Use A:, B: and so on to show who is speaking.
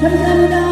A: 감사합니다.